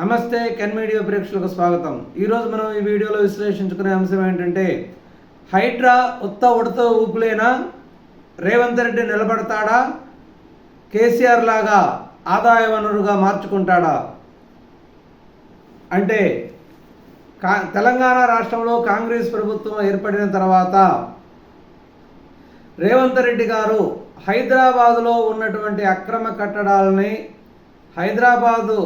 నమస్తే can media ప్రేక్షకులకు స్వాగతం. ఈరోజు మనం ఈ వీడియోలో విశ్లేషించుకునే అంశం ఏంటంటే హైడ్రా ఉత్త ఉడత ఊపులేనా? రేవంత్ రెడ్డి నిలబడతాడా? కేసీఆర్ లాగా ఆదాయ వనరుగా మార్చుకుంటాడా? అంటే కా తెలంగాణ రాష్ట్రంలో కాంగ్రెస్ ప్రభుత్వం ఏర్పడిన తర్వాత రేవంత్ రెడ్డి గారు హైదరాబాదులో ఉన్నటువంటి అక్రమ కట్టడాలని హైదరాబాదు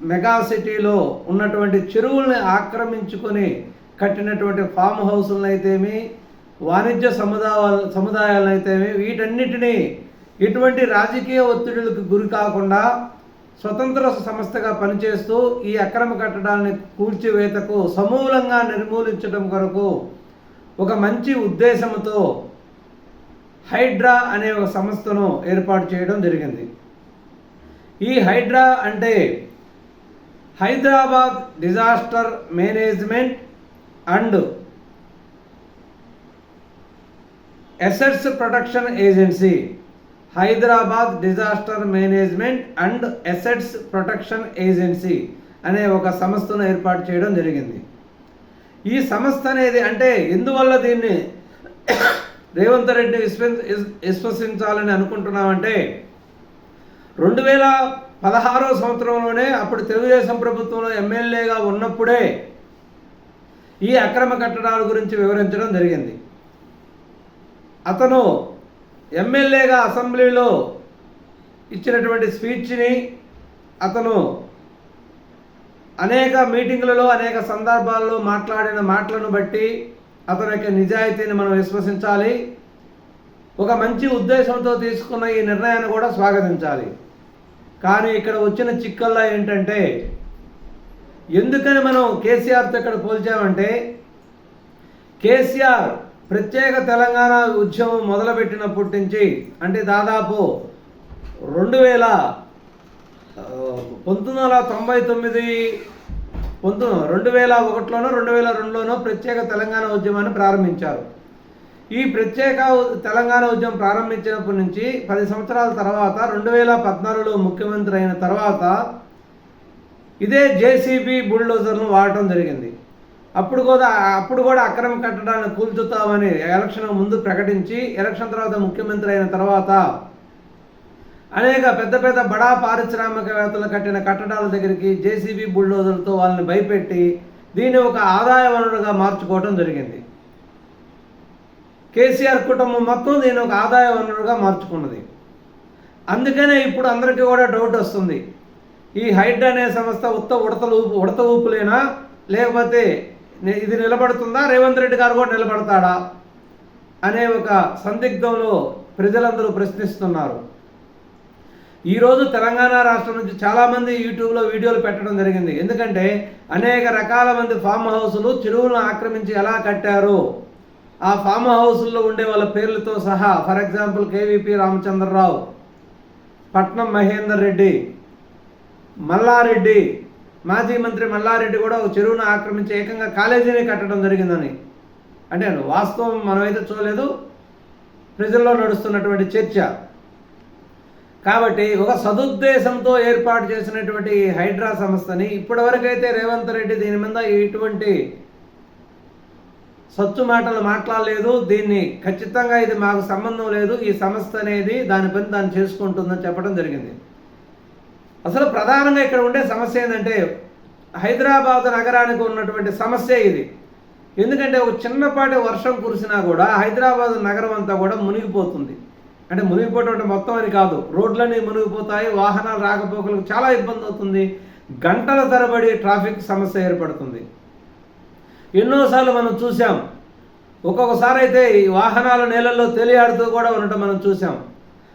మెగా సిటీలో ఉన్నటువంటి చెరువుల్ని ఆక్రమించుకొని కట్టినటువంటి ఫామ్ హౌసులను అయితేమి వాణిజ్య సముదాయాలు సముదాయాలను అయితేమి వీటన్నిటినీ ఎటువంటి రాజకీయ ఒత్తిడులకు గురి కాకుండా స్వతంత్ర సంస్థగా పనిచేస్తూ ఈ అక్రమ కట్టడాలని కూల్చివేతకు సమూలంగా నిర్మూలించడం కొరకు ఒక మంచి ఉద్దేశంతో హైడ్రా అనే ఒక సంస్థను ఏర్పాటు చేయడం జరిగింది. ఈ హైడ్రా అంటే Hyderabad disaster management and assets protection agency. Hyderabad disaster management and assets protection agency అనే ఒక సంస్థను ఏర్పాటు చేయడం జరిగింది. ఈ సంస్థ అనేది అంటే ఎందువల్ల దీన్ని రేవంత్ రెడ్డి విశ్వ విశ్వసించాలని అనుకుంటున్నామంటే రెండు వేల పదహారో సంవత్సరంలోనే అప్పుడు తెలుగుదేశం ప్రభుత్వంలో ఎమ్మెల్యేగా ఉన్నప్పుడే ఈ అక్రమ కట్టడాల గురించి వివరించడం జరిగింది. అతను ఎమ్మెల్యేగా అసెంబ్లీలో ఇచ్చినటువంటి స్పీచ్ని అతను అనేక మీటింగులలో అనేక సందర్భాల్లో మాట్లాడిన మాటలను బట్టి అతని యొక్క నిజాయితీని మనం విశ్వసించాలి. ఒక మంచి ఉద్దేశంతో తీసుకున్న ఈ నిర్ణయాన్ని కూడా స్వాగతించాలి. కానీ ఇక్కడ వచ్చిన చిక్కల్లా ఏంటంటే ఎందుకని మనం కేసీఆర్తో ఇక్కడ పోల్చామంటే కేసీఆర్ ప్రత్యేక తెలంగాణ ఉద్యమం మొదలుపెట్టినప్పటి నుంచి అంటే దాదాపు రెండు వేల పంతొమ్మిది వందల తొంభై తొమ్మిది పంతొమ్మిది రెండు వేల ఒకటిలోనో రెండు వేల రెండులోనో ప్రత్యేక తెలంగాణ ఉద్యమాన్ని ప్రారంభించారు. ఈ ప్రత్యేక తెలంగాణ ఉద్యమం ప్రారంభించినప్పటి నుంచి పది సంవత్సరాల తర్వాత రెండు వేల పద్నాలుగులో ముఖ్యమంత్రి అయిన తర్వాత ఇదే జేసీబీ బుల్డోజర్ను వాడటం జరిగింది. అప్పుడు కూడా అప్పుడు కూడా అక్రమ కట్టడాన్ని కూల్చుతామని ఎలక్షన్ ముందు ప్రకటించి ఎలక్షన్ తర్వాత ముఖ్యమంత్రి అయిన తర్వాత అనేక పెద్ద పెద్ద బడా పారిశ్రామికవేత్తలు కట్టిన కట్టడాల దగ్గరికి జేసీబీ బుల్డోజర్లతో వాళ్ళని భయపెట్టి దీన్ని ఒక ఆదాయ వనరుగా మార్చుకోవడం జరిగింది. కేసీఆర్ కుటుంబం మొత్తం దీన్ని ఒక ఆదాయ వనరుగా మార్చుకున్నది. అందుకనే ఇప్పుడు అందరికీ కూడా డౌట్ వస్తుంది. ఈ హైడ్ అనే సంస్థ ఉత్త ఉడతలు ఉడత ఊపులేనా? లేకపోతే ఇది నిలబడుతుందా? రేవంత్ రెడ్డి గారు కూడా నిలబడతాడా? అనే ఒక సందిగ్ధంలో ప్రజలందరూ ప్రశ్నిస్తున్నారు. ఈరోజు తెలంగాణ రాష్ట్రం నుంచి చాలామంది యూట్యూబ్లో వీడియోలు పెట్టడం జరిగింది. ఎందుకంటే అనేక రకాల మంది ఫామ్ హౌసులు చెరువులను ఆక్రమించి ఎలా కట్టారు? ఆ ఫామ్ హౌస్లో ఉండే వాళ్ళ పేర్లతో సహా ఫర్ ఎగ్జాంపుల్ కేవీపీ రామచంద్రరావు పట్నం మహేందర్ రెడ్డి మల్లారెడ్డి మాజీ మంత్రి మల్లారెడ్డి కూడా ఒక చెరువును ఆక్రమించి ఏకంగా కాలేజీని కట్టడం జరిగిందని. అంటే వాస్తవం మనమైతే చూడలేదు. ప్రజల్లో నడుస్తున్నటువంటి చర్చ. కాబట్టి ఒక సదుద్దేశంతో ఏర్పాటు చేసినటువంటి హైడ్రా సంస్థని ఇప్పటివరకైతే రేవంత్ రెడ్డి దీని మీద ఇటువంటి సత్తు మాటలు మాట్లాడలేదు. దీన్ని ఖచ్చితంగా ఇది మాకు సంబంధం లేదు. ఈ సంస్థ అనేది దాని పని దాన్ని చేసుకుంటుందని చెప్పడం జరిగింది. అసలు ప్రధానంగా ఇక్కడ ఉండే సమస్య ఏంటంటే హైదరాబాద్ నగరానికి ఉన్నటువంటి సమస్య ఇది. ఎందుకంటే ఒక చిన్నపాటి వర్షం కురిసినా కూడా హైదరాబాద్ నగరం అంతా కూడా మునిగిపోతుంది. అంటే మునిగిపోవడం మొత్తం అని కాదు. రోడ్లన్నీ మునిగిపోతాయి. వాహనాలు రాకపోకలకు చాలా ఇబ్బంది అవుతుంది. గంటల తరబడి ట్రాఫిక్ సమస్య ఏర్పడుతుంది. ఎన్నోసార్లు మనం చూసాం ఒక్కొక్కసారి అయితే ఈ వాహనాలు నీళ్ళల్లో తెలియాడుతూ కూడా ఉండటం మనం చూసాం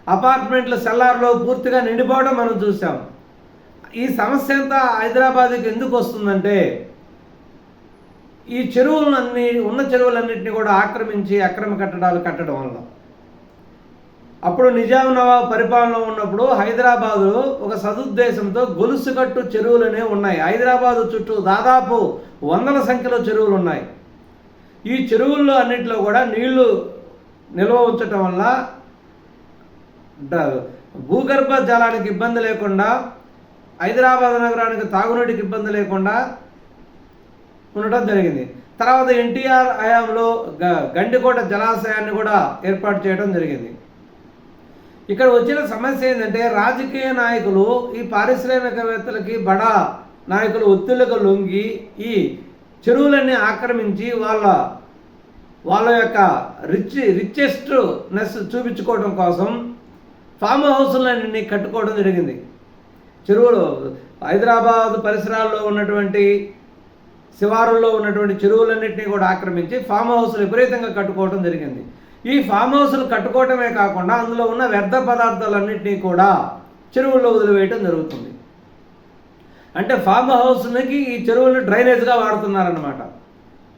అపార్ట్మెంట్లు సెల్లార్లో పూర్తిగా నిండిపోవడం మనం చూసాం ఈ సమస్య అంతా హైదరాబాద్కి ఎందుకు వస్తుందంటే ఈ చెరువులన్నీ ఉన్న చెరువులన్నింటినీ కూడా ఆక్రమించి అక్రమ కట్టడాలు కట్టడం వల్ల. అప్పుడు నిజాం నవాబ్ పరిపాలనలో ఉన్నప్పుడు హైదరాబాదు ఒక సదుద్దేశంతో గొలుసుకట్టు చెరువులనే ఉన్నాయి. హైదరాబాదు చుట్టూ దాదాపు వందల సంఖ్యలో చెరువులు ఉన్నాయి. ఈ చెరువుల్లో అన్నింటిలో కూడా నీళ్ళు నిల్వ ఉంచటం వల్ల భూగర్భ జలానికి ఇబ్బంది లేకుండా హైదరాబాద్ నగరానికి తాగునీటికి ఇబ్బంది లేకుండా ఉండటం జరిగింది. తర్వాత ఎన్టీఆర్ హయాంలో గ- గండికోట జలాశయాన్ని కూడా ఏర్పాటు చేయడం జరిగింది. ఇక్కడ వచ్చిన సమస్య ఏంటంటే రాజకీయ నాయకులు ఈ పారిశ్రామికవేత్తలకి బడా నాయకులు ఒత్తిళ్ళకు లొంగి ఈ చెరువులన్నీ ఆక్రమించి వాళ్ళ వాళ్ళ యొక్క రిచ్ రిచెస్ట్ నెస్ చూపించుకోవడం కోసం ఫామ్ హౌస్లన్నీ కట్టుకోవడం జరిగింది. చెరువులు హైదరాబాద్ పరిసరాల్లో ఉన్నటువంటి శివారుల్లో ఉన్నటువంటి చెరువులన్నింటినీ కూడా ఆక్రమించి ఫామ్ హౌస్లు విపరీతంగా కట్టుకోవడం జరిగింది. ఈ ఫామ్ హౌస్లు కట్టుకోవటమే కాకుండా అందులో ఉన్న వ్యర్థ పదార్థాలన్నింటినీ కూడా చెరువుల్లో వదిలివేయటం జరుగుతుంది. అంటే ఫామ్ హౌస్కి ఈ చెరువులను డ్రైనేజ్గా వాడుతున్నారనమాట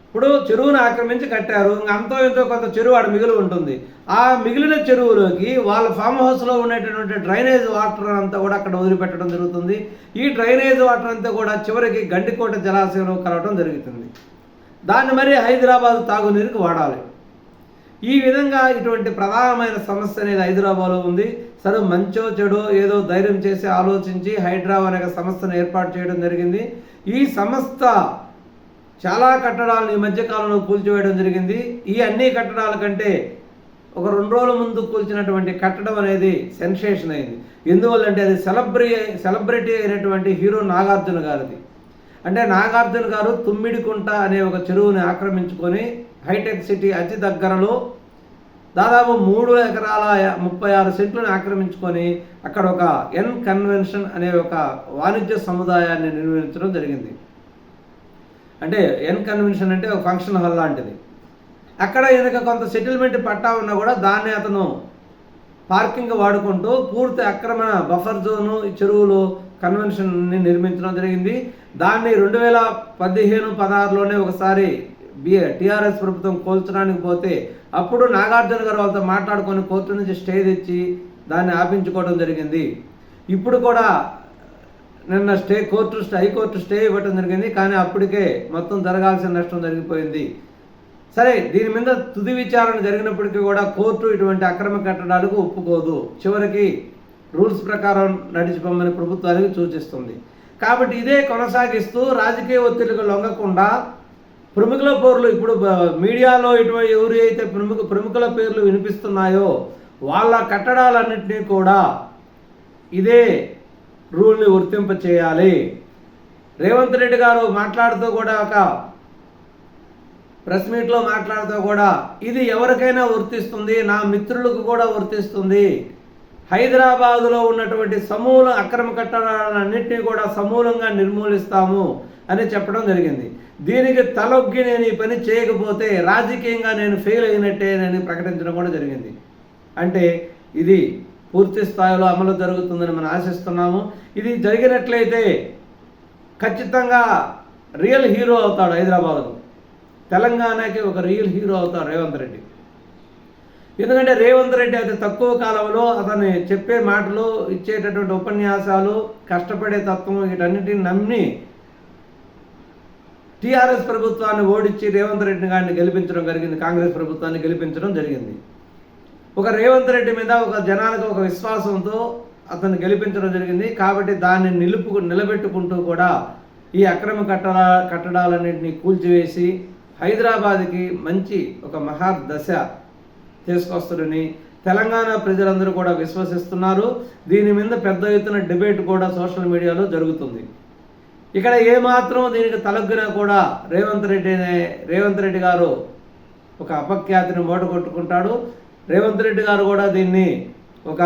ఇప్పుడు చెరువును ఆక్రమించి కట్టారు ఇంకా అంతో ఎంతో కొంత చెరువు ఆడ మిగిలి ఉంటుంది. ఆ మిగిలిన చెరువులోకి వాళ్ళ ఫామ్ హౌస్లో ఉండేటటువంటి డ్రైనేజ్ వాటర్ అంతా కూడా అక్కడ వదిలిపెట్టడం జరుగుతుంది. ఈ డ్రైనేజ్ వాటర్ అంతా కూడా చివరికి గండికోట జలాశయంలో కలవడం జరుగుతుంది. దాన్ని మరి హైదరాబాద్ తాగునీరుకి వాడాలి. ఈ విధంగా ఇటువంటి ప్రధానమైన సమస్య అనేది హైదరాబాద్లో ఉంది. సరే మంచో చెడో ఏదో ధైర్యం చేసి ఆలోచించి హైదరాబాద్ అనే సంస్థను ఏర్పాటు చేయడం జరిగింది. ఈ సంస్థ చాలా కట్టడాలను ఈ మధ్యకాలంలో కూల్చివేయడం జరిగింది. ఈ అన్ని కట్టడాల కంటే ఒక రెండు రోజుల ముందు కూల్చినటువంటి కట్టడం అనేది సెన్సేషన్ అయింది. ఎందువల్లంటే అది సెలబ్రి సెలబ్రిటీ అయినటువంటి హీరో నాగార్జున గారిది. అంటే నాగార్జున గారు తుమ్మిడికుంట అనే ఒక చెరువుని ఆక్రమించుకొని హైటెక్ సిటీ అతి దగ్గరలో దాదాపు మూడు ఎకరాల ముప్పై ఆరు సెంట్లను ఆక్రమించుకొని అక్కడ ఒక ఎన్ కన్వెన్షన్ అనే ఒక వాణిజ్య సముదాయాన్ని నిర్మించడం జరిగింది. అంటే ఎన్ కన్వెన్షన్ అంటే ఒక ఫంక్షన్ హాల్ లాంటిది. అక్కడ ఈయనకి కొంత సెటిల్మెంట్ పట్టా ఉన్నా కూడా దాన్ని అతను పార్కింగ్ వాడుకుంటూ పూర్తి అక్రమణ బఫర్ జోను చెరువులు కన్వెన్షన్ని నిర్మించడం జరిగింది. దాన్ని రెండు వేల పదిహేను పదహారులోనే ఒకసారి టీఆర్ఎస్ ప్రభుత్వం కోల్చడానికి పోతే అప్పుడు నాగార్జున గారు వాళ్ళతో మాట్లాడుకొని కోర్టు నుంచి స్టే తెచ్చి దాన్ని ఆపించుకోవడం జరిగింది. ఇప్పుడు కూడా నిన్న stay court stay high court stay ఇవ్వటం జరిగింది. కానీ అప్పటికే మొత్తం జరగాల్సిన నష్టం జరిగిపోయింది. సరే దీని మీద తుది విచారణ జరిగినప్పటికీ కూడా కోర్టు ఇటువంటి అక్రమ కట్టడాలకు ఒప్పుకోదు. చివరికి రూల్స్ ప్రకారం నడిచిపోమని ప్రభుత్వానికి సూచిస్తుంది. కాబట్టి ఇదే కొనసాగిస్తూ రాజకీయ ఒత్తిడికి లొంగకుండా ప్రముఖుల పేర్లు ఇప్పుడు మీడియాలో ఇటువంటి ఎవరు అయితే ప్రముఖ ప్రముఖుల పేర్లు వినిపిస్తున్నాయో వాళ్ళ కట్టడాలన్నింటినీ కూడా ఇదే రూల్ని వర్తింప చేయాలి రేవంత్ రెడ్డి గారు మాట్లాడుతూ కూడా ఒక ప్రెస్ మీట్లో మాట్లాడుతూ కూడా ఇది ఎవరికైనా వర్తిస్తుంది నా మిత్రులకు కూడా వర్తిస్తుంది. హైదరాబాదులో ఉన్నటువంటి సమూల అక్రమ కట్టడాలన్నింటినీ కూడా సమూలంగా నిర్మూలిస్తాము. అని చెప్పడం జరిగింది. దీనికి తలొగ్గి నేను ఈ పని చేయకపోతే రాజకీయంగా నేను ఫెయిల్ అయినట్టే నేను ప్రకటించడం కూడా జరిగింది. అంటే ఇది పూర్తి స్థాయిలో అమలు జరుగుతుందని మనం ఆశిస్తున్నాము. ఇది జరిగినట్లయితే ఖచ్చితంగా రియల్ హీరో అవుతాడు హైదరాబాద్లో తెలంగాణకి ఒక రియల్ హీరో అవుతాడు రేవంత్ రెడ్డి. ఎందుకంటే రేవంత్ రెడ్డి అతి తక్కువ కాలంలో అతను చెప్పే మాటలు ఇచ్చేటటువంటి ఉపన్యాసాలు కష్టపడే తత్వం వీటన్నిటిని నమ్మి టీఆర్ఎస్ ప్రభుత్వాన్ని ఓడించి రేవంత్ రెడ్డి గారిని గెలిపించడం జరిగింది కాంగ్రెస్ ప్రభుత్వాన్ని గెలిపించడం జరిగింది. ఒక రేవంత్ రెడ్డి మీద ఒక జనాలకు ఒక విశ్వాసంతో అతను గెలిపించడం జరిగింది. కాబట్టి దాన్ని నిలుపు నిలబెట్టుకుంటూ కూడా ఈ అక్రమ కట్టడ కట్టడాలన్నింటినీ కూల్చివేసి హైదరాబాద్కి మంచి ఒక మహా దశ తీసుకొస్తాడని తెలంగాణ ప్రజలందరూ కూడా విశ్వసిస్తున్నారు. దీని మీద పెద్ద ఎత్తున డిబేట్ కూడా సోషల్ మీడియాలో జరుగుతుంది. ఇక్కడ ఏమాత్రం దీనికి తలగ్గినా కూడా రేవంత్ రెడ్డి అనే రేవంత్ రెడ్డి గారు ఒక అపఖ్యాతిని మూట కొట్టుకుంటాడు రేవంత్ రెడ్డి గారు కూడా దీన్ని ఒక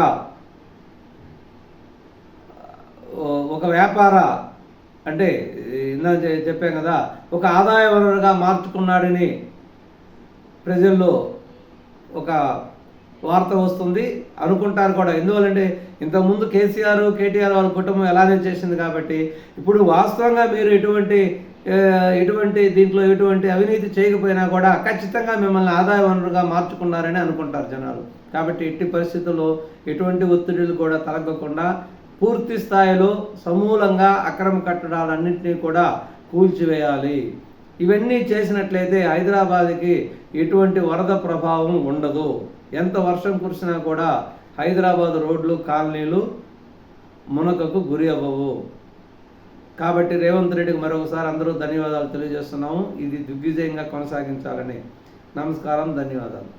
ఒక వ్యాపార అంటే ఇందా చెప్పాం కదా ఒక ఆదాయ వనరుగా మార్చుకున్నాడని ప్రజల్లో ఒక వార్త వస్తుంది. అనుకుంటారు కూడా. ఎందువల్లంటే ఇంతకుముందు కేసీఆర్ కేటీఆర్ వాళ్ళ కుటుంబం ఎలానే చేసింది కాబట్టి ఇప్పుడు వాస్తవంగా మీరు ఎటువంటి ఎటువంటి దీంట్లో ఎటువంటి అవినీతి చేయకపోయినా కూడా ఖచ్చితంగా మిమ్మల్ని ఆదాయ వనరుగా మార్చుకున్నారని అనుకుంటారు జనాలు. కాబట్టి ఎట్టి పరిస్థితుల్లో ఎటువంటి ఒత్తిడిలు కూడా తలగకుండా పూర్తి స్థాయిలో సమూలంగా అక్రమ కట్టడాలన్నింటినీ కూడా కూల్చివేయాలి. ఇవన్నీ చేసినట్లయితే హైదరాబాద్కి ఎటువంటి వరద ప్రభావం ఉండదు. ఎంత వర్షం కురిసినా కూడా హైదరాబాద్ రోడ్లు కాలనీలు మునకకు గురి అవ్వవు. కాబట్టి రేవంత్ రెడ్డికి మరొకసారి అందరూ ధన్యవాదాలు తెలియజేస్తున్నాము. ఇది దిగ్విజయంగా కొనసాగించాలని. నమస్కారం ధన్యవాదాలు.